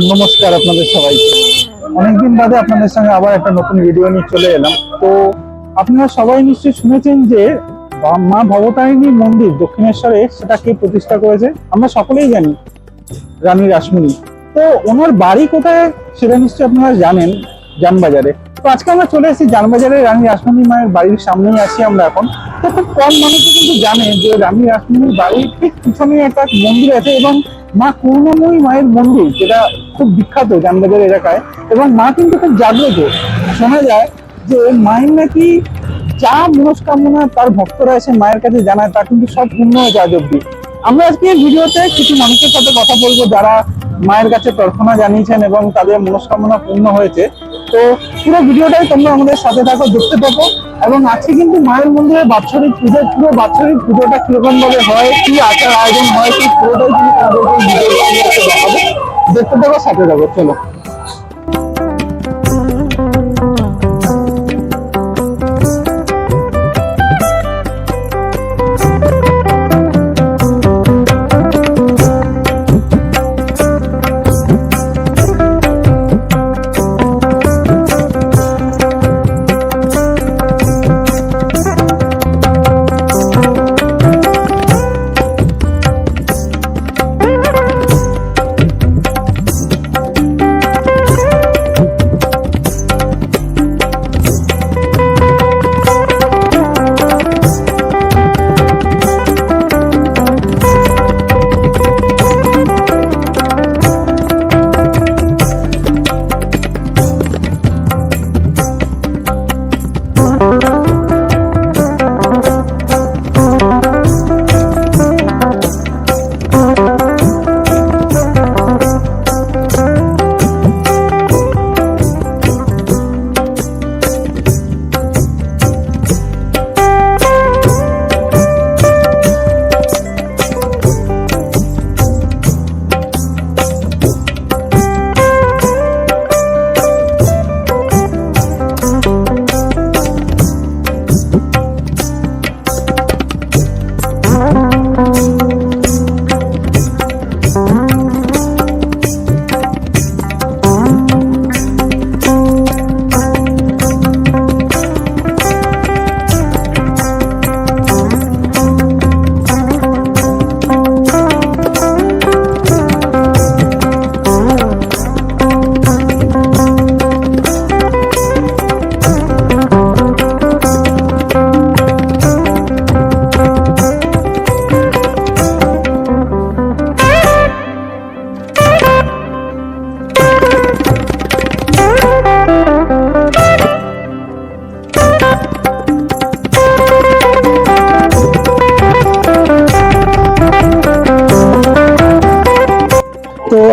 নমস্কার আপনাদের সবাইকে। অনেকদিন বাদে আপনাদের সঙ্গে আবার একটা নতুন ভিডিও নিয়ে চলে এলাম। তো আপনারা সবাই নিশ্চয়ই শুনেছেন যে মা ভবতারিণী মন্দির দক্ষিণেশ্বরে সেটাকে প্রতিষ্ঠা করেছে। আমরা সকলেই জানি, রানী রাসমণি। তো ওনার বাড়ি কোথায় সেটা নিশ্চয়ই আপনারা জানেন জানবাজারে তো আজকে আমরা চলে এসেছি জানবাজারে রানী রাসমণি মায়ের বাড়ির সামনেই আছি আমরা এখন। তো খুব কম মানুষই কিন্তু জানে যে রানী রাসমণির বাড়ির ঠিক পিছনে একটা মন্দির আছে এবং মা করুণাময়ী মায়ের মন্দির, যেটা খুব বিখ্যাত জানবাজার এলাকায়। এবং মা কিন্তু খুব জাগ্রত। শোনা যায় যে মায়ের নাকি যা মনস্কামনা তার ভক্তরা এসে মায়ের কাছে জানায়, তা কিন্তু সব পূর্ণ হয়েছে আজ অব্দি আমরা আজকে ভিডিওতে কিছু মানুষের সাথে কথা বলব যারা মায়ের কাছে প্রার্থনা জানিয়েছেন এবং তাদের মনস্কামনা পূর্ণ হয়েছে। তো পুরো ভিডিওটাই তোমরা আমাদের সাথে থাকো, দেখতে থাকো এবং আজকে কিন্তু মায়ের মন্দিরে বাৎসরিক পুজো, পুরো বাৎসরিক পুজোটা কীরকম ভাবে হয়, কি আচার আয়োজন হয়, সেই পুরোটাই কিন্তু দেখতে থাকো, সাথে থাকো, চলো।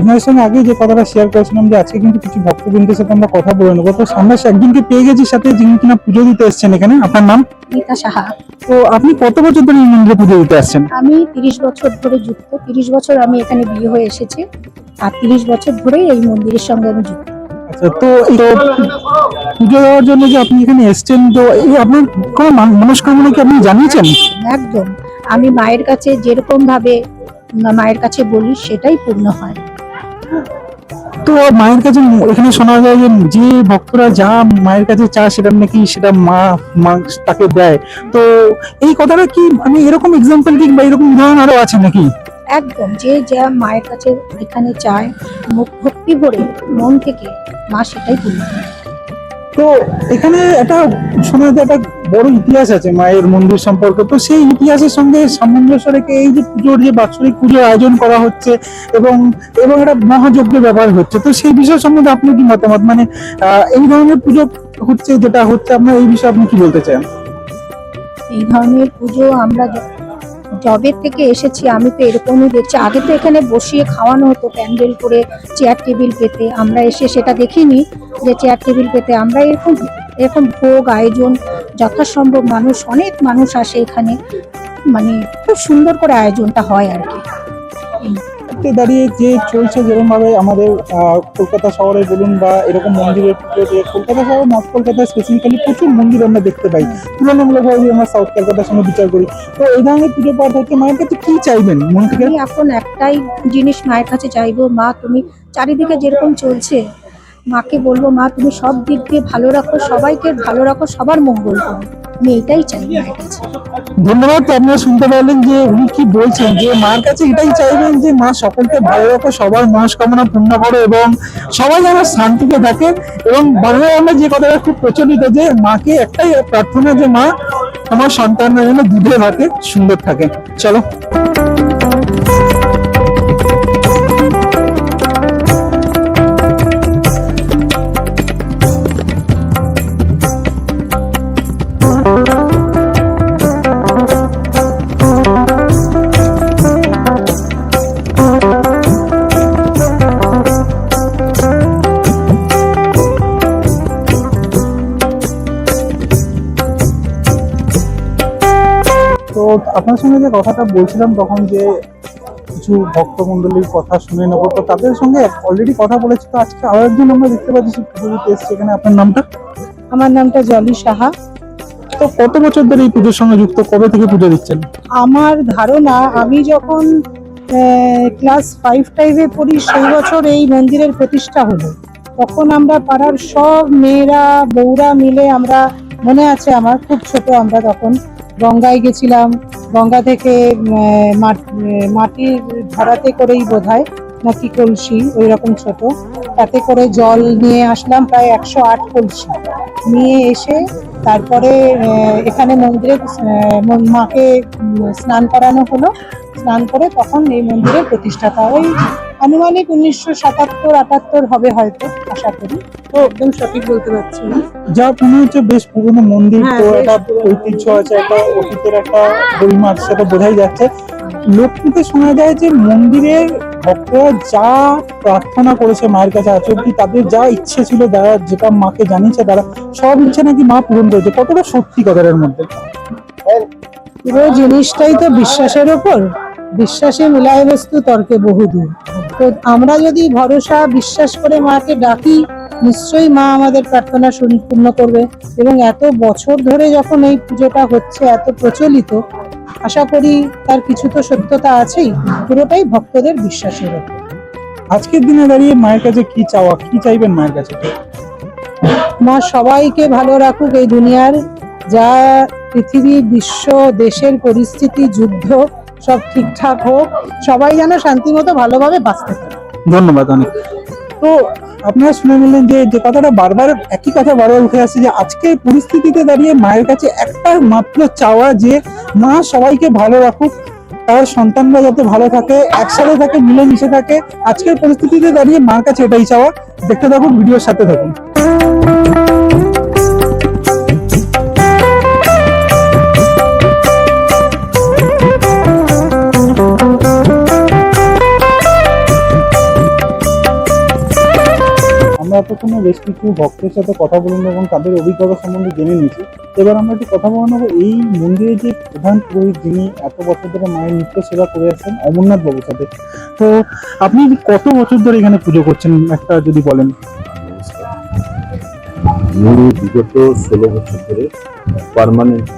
আপনাদের সঙ্গে আগে যে কথাটা শেয়ার করেছিলাম যে আজকে কিন্তু কিছু ভক্তবৃন্দের সাথে আমরা কথা বলে নেব। তো সামনে সে একদিনকে পেয়ে গেছি সাথে যিনি কিনা পুজো দিতে এসেছেন এখানে। আপনার নাম? গীতা সাহা। তো আপনি কত বছর ধরে এই মন্দিরে পুজো দিতে আসছেন? আমি তিরিশ বছর ধরে যুক্ত। তিরিশ বছর আমি এখানে বিয়ে হয়ে এসেছি। আর তিরিশ বছর ধরেই এই মন্দিরের সঙ্গে আমি যুক্ত। আচ্ছা তো তো পুজো দেওয়ার জন্য যে আপনি এখানে এসেছেন তো এই আপনার কোনো মনস্কামনা কি আপনি জানিয়েছেন? একদম। আমি মায়ের কাছে যেরকম ভাবে মায়ের কাছে বলি সেটাই পূর্ণ হয়। তো মায়ের কাছে এখানে শোনা যায় যে যে ভক্তরা যা মায়ের কাছে চায় সেটা নাকি সেটা মা মা তাকে দেয় তো এই কথাটা কি মানে এরকম এক্সাম্পল কি বা এরকম উদাহরণ আরও আছে নাকি একদম, যে যা মায়ের কাছে এখানে চায়, মুখ ভক্তি ভরে মন থেকে মা সেটাই হয়। তো এখানে একটা যায় একটা বড় ইতিহাস আছে, মায়ের মন্দির সম্পর্কে। তো সেই ইতিহাসের সঙ্গে সামঞ্জস্য রেখে এই যে পুজোর যে বাৎসরিক পুজোর আয়োজন করা হচ্ছে এবং এবং একটা মহাযজ্ঞের ব্যাপার হচ্ছে, তো সেই বিষয় সম্বন্ধে আপনি কি মতামত? মানে এই ধরনের পুজো হচ্ছে যেটা হচ্ছে আপনার এই বিষয়ে আপনি কি বলতে চান? এই ধরনের পুজো আমরা জবের থেকে এসেছি, আমি তো এরকমই দেখছি। আগে তো এখানে বসিয়ে খাওয়ানো হতো, প্যান্ডেল করে চেয়ার টেবিল পেতে। আমরা এসে সেটা দেখিনি যে চেয়ার টেবিল পেতে। আমরা এরকম এরকম ভোগ আয়োজন, যথাসম্ভব মানুষ, অনেক মানুষ আসে এখানে। মানে খুব সুন্দর করে আয়োজনটা হয় আর কি। মুহূর্তে দাঁড়িয়ে যে চলছে যেরকমভাবে আমাদের কলকাতা শহরে বলুন বা এরকম মন্দিরের কলকাতা শহর, নর্থ কলকাতায় স্পেসিফিক্যালি প্রচুর মন্দির আমরা দেখতে পাই। তুলনামূলকভাবে আমরা সাউথ কলকাতার সঙ্গে বিচার করি। তো এই ধরনের পুজো পাঠ হচ্ছে, মায়ের কাছে কি চাইবেন? মন থেকে এখন একটাই জিনিস মায়ের কাছে চাইব, মা তুমি চারিদিকে যেরকম চলছে মাকে বলব, মা, তুমি সব দিক দিয়ে ভালো রাখো, সবাইকে ভালো রাখো, সবার মঙ্গল করো। আমি এটাই চাই। মায়ের কাছে ধন্যবাদ আপনারা শুনতে পারলেন যে উনি কি বলছেন, যে মার কাছে এটাই চাইবেন যে, মা, সকলকে ভালো রাখো, সবার মনস্কামনা পূর্ণ করো এবং সবাই যেন শান্তিতে থাকে। এবং বাংলায় আমরা যে কথাটা খুব প্রচলিত যে, মাকে একটাই প্রার্থনা যে, মা, আমার সন্তানরা যেন দুধে ভাতে সুন্দর থাকে। চলো। যে কথাটা বলছিলাম তখন যে কিছু ভক্তমন্ডলীর কথা শুনে নেব তো তাদের সঙ্গে অলরেডি কথা বলেছি তো আজকে আরও একজন আমরা দেখতে পাচ্ছি সে পুজো দিতে এসছে এখানে। আপনার নামটা? আমার নামটা জলি সাহা। তো কত বছর ধরে এই পুজোর সঙ্গে যুক্ত? কবে থেকে পুজো দিচ্ছেন? আমার ধারণা আমি যখন ক্লাস ফাইভ টাইভে পড়ি সেই বছর এই মন্দিরের প্রতিষ্ঠা হলো। তখন আমরা পাড়ার সব মেয়েরা বউরা মিলে আমরা মনে আছে আমার খুব ছোট আমরা তখন গঙ্গায় গেছিলাম। গঙ্গা থেকে মাটির ধরাতে করেই বোধহয়, নাকি কলসি ওই রকম ছোট। তাতে করে জল নিয়ে আসলাম প্রায় একশো আট কলসি। নিয়ে এসে তারপরে এখানে মন্দিরে মাকে স্নান করানো হলো। স্নান করে তখন এই মন্দিরের প্রতিষ্ঠাতা ওই আনুমানিক উনিশশো সাতাত্তর আটাত্তর হবে হয়তো আশা করি। তো একদম সঠিক বলতে পারছি না। যা মনে হচ্ছে বেশ পুরনো মন্দির হ্যাঁ, তো একটা ঐতিহ্য আছে একটা অতীতের একটা পরিমা আছে সেটা বোঝাই যাচ্ছে। লোকমুখে শোনা যায় যে মন্দিরের ভক্তরা যা প্রার্থনা করেছে মায়ের কাছে অব্দি তাদের যা ইচ্ছে ছিল যারা যেটা মাকে জানিয়েছে তারা সব ইচ্ছে নাকি মা পূরণ করেছে। কতটা সত্যি কথাটার মধ্যে? পুরো জিনিসটাই তো বিশ্বাসের ওপর। বিশ্বাসে মিলায় বস্তু তর্কে বহুদূর তো আমরা যদি ভরসা বিশ্বাস করে মাকে ডাকি নিশ্চয়ই মা আমাদের প্রার্থনা শুন- পূর্ণ করবে এবং এত বছর ধরে যখন এই পুজোটা হচ্ছে এত প্রচলিত আশা করি তার কিছু তো সত্যতা আছেই পুরোটাই ভক্তদের বিশ্বাসের ওপর। আজকের দিনে দাঁড়িয়ে মায়ের কাছে কি চাওয়া? কি চাইবেন মায়ের কাছে? মা সবাইকে ভালো রাখুক এই দুনিয়ার। যা পৃথিবী বিশ্ব দেশের পরিস্থিতি যুদ্ধ সব ঠিকঠাক হোক সবাই যেন শান্তিমতো ভালোভাবে বাঁচতে পারে। ধন্যবাদ অনেক। তো আপনারা শুনে নিলেন যে যে কথাটা বারবার একই কথা বারবার উঠে আসছে যে আজকের পরিস্থিতিতে দাঁড়িয়ে মায়ের কাছে একটা মাত্র চাওয়া যে মা সবাইকে ভালো রাখুক তার সন্তানরা যাতে ভালো থাকে একসাথে থাকে মিলেমিশে থাকে আজকের পরিস্থিতিতে দাঁড়িয়ে মার কাছে এটাই চাওয়া। দেখতে থাকুন ভিডিওর সাথে থাকুন। আমরা প্রথমে বেশ কিছু ভক্তের সাথে কথা বলুন এবং তাদের অভিজ্ঞতা সম্বন্ধে জেনে নিয়েছি। এবার আমরা একটু কথা বলে নেব। এই মন্দিরে যে প্রধান পুরোহিত যিনি এত বছর ধরে মায়ের নিত্য সেবা করে আসছেন, অমরনাথ বাবুর সাথে। তো আপনি কত বছর ধরে এখানে পুজো করছেন, একটা যদি বলেন? আমি বিগত ষোলো বছর ধরে পার্মানেন্ট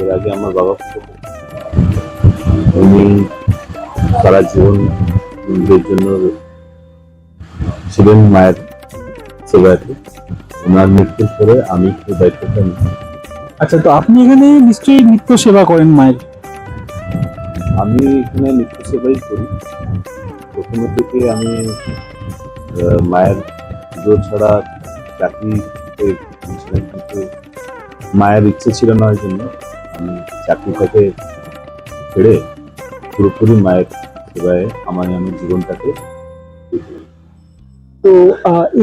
এর আগে আমার বাবা। উনি সারা জীবন জন্য ছিলেন মায়ের সেবাতে ওনার মৃত্যুর পরে আমি দায়িত্বটা নিই। আচ্ছা তো আপনি এখানে নিশ্চয়ই নিত্য সেবা করেন মায়ের আমি এখানে নিত্য সেবাই করি প্রথমে থেকে আমি মায়ের পুজো ছাড়া চাকরি ছিলাম কিন্তু মায়ের ইচ্ছে ছিল না ওই জন্য আমি চাকরিটাকে ছেড়ে পুরোপুরি মায়ের সেবায় আমার আমি জীবনটাকে। তো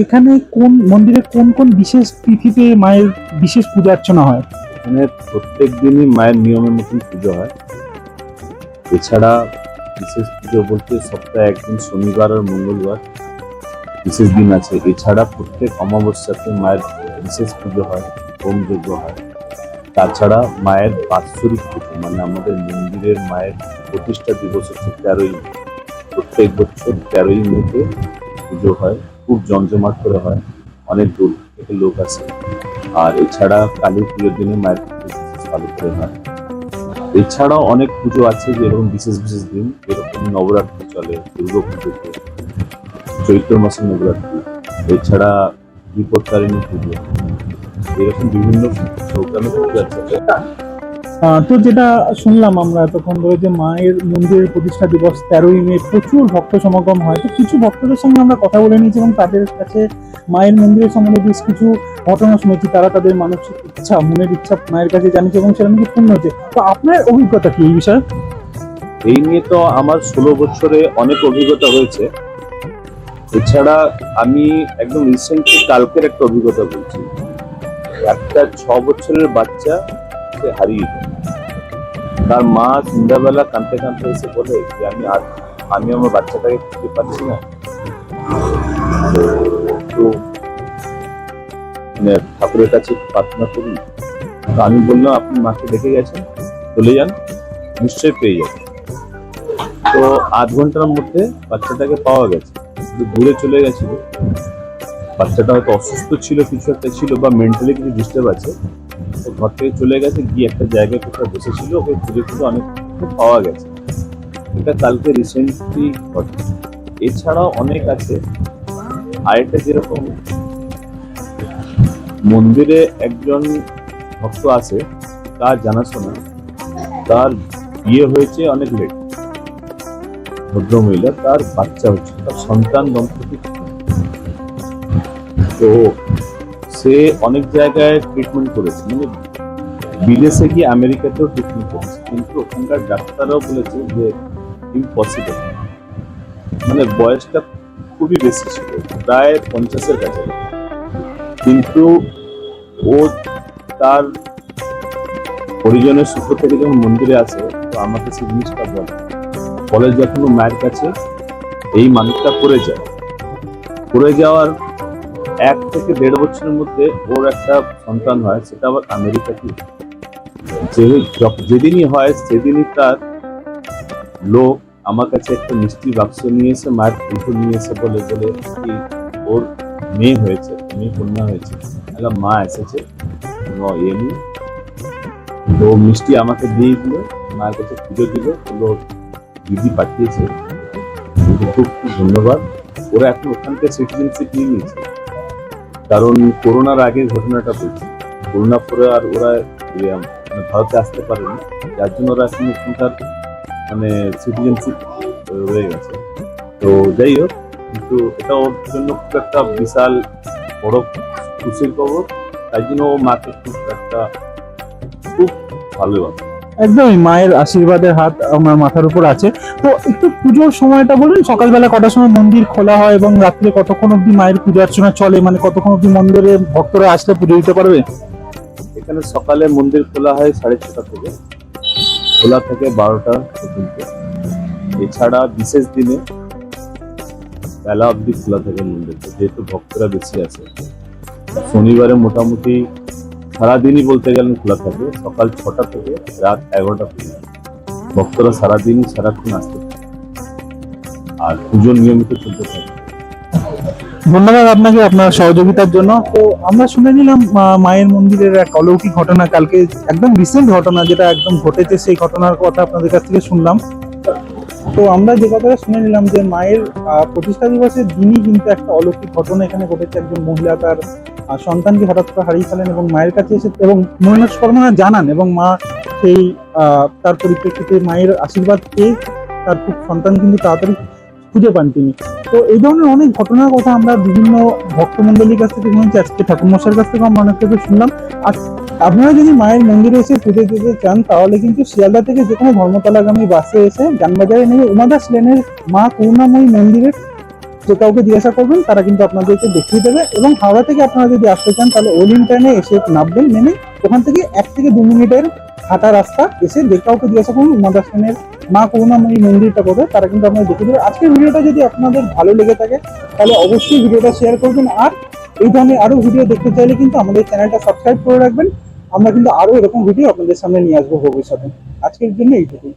এখানে কোন মন্দিরে কোন কোন বিশেষ তিথিতে মায়ের বিশেষ পূজা অর্চনা হয়? এখানে প্রত্যেক দিনই মায়ের নিয়মের মতন পুজো হয়। এছাড়া বিশেষ পুজো বলতে সপ্তাহে একদিন শনিবার আর মঙ্গলবার বিশেষ দিন আছে। এছাড়া প্রত্যেক অমাবস্যাতে মায়ের বিশেষ পুজো হয়, হোম যজ্ঞ হয়। তাছাড়া মায়ের বাৎসরিক পুজো মানে আমাদের মন্দিরের মায়ের প্রতিষ্ঠা দিবস হচ্ছে তেরোই প্রত্যেক বছর তেরোই মেতে পুজো হয়। খুব জমজমাট করে হয়, অনেক দূর থেকে লোক আসে। আর এছাড়া কালী পুজোর দিনে মায়ের ভালো করে হয়। এছাড়াও অনেক পুজো আছে যেরকম বিশেষ বিশেষ দিন, যেরকম নবরাত্রি চলে দুর্গা চৈত্র মাসে নবরাত্রি, এছাড়া বিপত্তারিণী পুজো, এরকম বিভিন্ন পুজো আছে। তো যেটা শুনলাম আমরা এতক্ষণ ধরে যে মায়ের মন্দিরের প্রতিষ্ঠা দিবস তেরোই মে প্রচুর ভক্ত সমাগম হয়। তো কিছু ভক্তদের সঙ্গে আমরা কথা বলে নিয়েছি এবং তাদের কাছে মায়ের মন্দিরের সম্বন্ধে বেশ কিছু ঘটনা শুনেছি। তারা তাদের মানসিক ইচ্ছা, মনের ইচ্ছা মায়ের কাছে জানিয়েছে এবং সেটা নাকি পূর্ণ হচ্ছে। তো আপনার অভিজ্ঞতা কি এই বিষয়ে? এই নিয়ে তো আমার ষোলো বছরে অনেক অভিজ্ঞতা হয়েছে। এছাড়া আমি একদম রিসেন্টলি কালকের একটা অভিজ্ঞতা বলছি। একটা ছ বছরের বাচ্চা সে হারিয়ে যায় তার মা সন্ধ্যাবেলা কাঁদতে কাঁদতে এসে বলে যে, আমি আর, আমি আমার বাচ্চাটাকে খুঁজে পাচ্ছি না। তো ঠাকুরের কাছে প্রার্থনা করি। তো আমি বললাম, আপনি মাকে দেখে গেছেন? চলে যান নিশ্চয়ই পেয়ে যাবেন। তো আধ ঘণ্টার মধ্যে বাচ্চাটাকে পাওয়া গেছে। দূরে চলে গেছিল। বাচ্চাটা হয়তো অসুস্থ ছিল, কিছু একটা ছিল বা মেন্টালি কিছু ডিস্টার্ব আছে। ঘর থেকে চলে গেছে, গিয়ে একটা জায়গায় কোথাও বসেছিল, ওকে খুঁজে খুঁজে অনেক পাওয়া গেছে। এটা কালকে রিসেন্টলি ঘটে। এছাড়াও অনেক আছে। আরেকটা যেরকম, মন্দিরে একজন ভক্ত আছে, তার জানাশোনা, তার বিয়ে হয়েছে অনেক লেট। ভদ্রমহিলা তার বাচ্চা হচ্ছে, তার সন্তান দম্পতি। তো সে অনেক জায়গায় ট্রিটমেন্ট করেছে। মানে বিদেশে গিয়ে আমেরিকাতেও ট্রিটমেন্ট করেছে। কিন্তু ওখানকার ডাক্তাররাও বলেছে যে ইম্পসিবল মানে বয়সটা খুবই বেশি ছিল, প্রায় পঞ্চাশের কাছে কিন্তু ও তার পরিজনের সূত্র থেকে যখন মন্দিরে আছে তো আমাকে সেই জিনিসটা বলে। বলে যখন মায়ের কাছে, এই মানুষটা পড়ে যায় পড়ে যাওয়ার এক থেকে দেড় বছরের মধ্যে ওর একটা সন্তান হয়, সেটা আবার আমেরিকাতে যে যেদিনই হয়, সেদিনই তার লোক আমার কাছে একটা মিষ্টি বাক্স নিয়ে এসে, মায়ের পুজো নিয়ে এসে বলে বলে কি ওর মেয়ে হয়েছে, মেয়ে কন্যা হয়েছে। একটা মা এসেছে। ন ইয়ে তো মিষ্টি আমাকে দিয়ে দিল, মায়ের কাছে পুজো দিল বলল দিদি পাঠিয়েছে। খুব খুব ধন্যবাদ। ওরা এখন ওখান থেকে সিটিজেনশিপ নিয়ে নিয়েছে। কারণ করোনার আগে ঘটনাটা বলছি। করোনা পরে আর ওরা ইয়ে, মানে ভারতে আসতে পারেনি। যার জন্য ওরা এখন মানে সিটিজেনশিপ রয়ে গেছে। তো যাই হোক কিন্তু এটা ওর জন্য খুব একটা বিশাল বড় খুশির খবর। তাই জন্য ও মাকে খুব একটা খুব ভালোবাসে একদমই মায়ের আশীর্বাদের হাত আমার মাথার উপর আছে। তো একটু পুজোর সময়টা বলুন, সকালবেলা কটার সময় মন্দির খোলা হয় এবং রাত্রে কতক্ষণ অবধি মায়ের পূজা অর্চনা চলে? মানে কতক্ষণ অবধি মন্দিরে ভক্তরা আসলে পুজো দিতে পারবে? এখানে সকালে মন্দির খোলা হয় সাড়ে ছটা থেকে। খোলা থেকে বারোটা পর্যন্ত। এছাড়া বিশেষ দিনে বেলা অবধি খোলা থাকে মন্দিরটা, যেহেতু ভক্তরা বেশি আছে। শনিবারে মোটামুটি সারাদিনই বলতে গেলে খোলা থাকে। সকাল ছটা থেকে রাত এগারোটা পর্যন্ত। ভক্তরা সারাদিনই সারাক্ষণ আসতে আর পুজো নিয়মিত চলতে থাকে। ধন্যবাদ আপনাকে আপনার সহযোগিতার জন্য। তো আমরা শুনে নিলাম মায়ের মন্দিরের এক অলৌকিক ঘটনা। কালকে একদম রিসেন্ট ঘটনা যেটা একদম ঘটেছে সেই ঘটনার কথা আপনাদের কাছ থেকে শুনলাম। তো আমরা যে কথাটা শুনে নিলাম যে মায়ের প্রতিষ্ঠা দিবসের দিনই কিন্তু একটা অলৌকিক ঘটনা এখানে ঘটেছে। একজন মহিলা তার সন্তানকে হঠাৎ করে হারিয়ে ফেলেন এবং মায়ের কাছে এসে, এবং মনোস্কর্মা জানান এবং মা সেই তার পরিপ্রেক্ষিতে মায়ের আশীর্বাদ পেয়ে তার খুব সন্তান কিন্তু তাড়াতাড়ি খুঁজে পান তিনি। তো এই ধরনের অনেক ঘটনার কথা আমরা বিভিন্ন ভক্তমন্ডলীর কাছ থেকে শুনেছি। আজকে ঠাকুরমশার কাছ থেকে আমরা অনেক শুনলাম। আর আপনারা যদি মায়ের মন্দিরে এসে পুজো দিতে চান, তাহলে কিন্তু শিয়ালদা থেকে যে কোনো ধর্মতলাগামী বাসে এসে যানবাজারে নেমে উমাদাস লেনের মা করুণাময়ী মন্দিরের যে কাউকে জিজ্ঞাসা করবেন, তারা কিন্তু আপনাদেরকে দেখিয়ে দেবে এবং হাওড়া থেকে আপনারা যদি আসতে চান, তাহলে ওলিং ট্রেনে এসে নামবেন, নেমে ওখান থেকে এক থেকে দু মিনিটের হাঁটা রাস্তা এসে যে কাউকে জিজ্ঞাসা করুন উমাদাস লেনের মা করুণাময়ী মন্দিরটা কোথায় তারা কিন্তু আপনাদের দেখিয়ে দেবে। আজকের ভিডিওটা যদি আপনাদের ভালো লেগে থাকে, তাহলে অবশ্যই ভিডিওটা শেয়ার করবেন। আর এই ধরনের আরও ভিডিও দেখতে চাইলে কিন্তু আমাদের চ্যানেলটা সাবস্ক্রাইব করে রাখবেন। আমরা কিন্তু আরও এরকম ভিডিও আপনাদের সামনে নিয়ে আসব ভবিষ্যতে। আজকের জন্য এইটুকুই।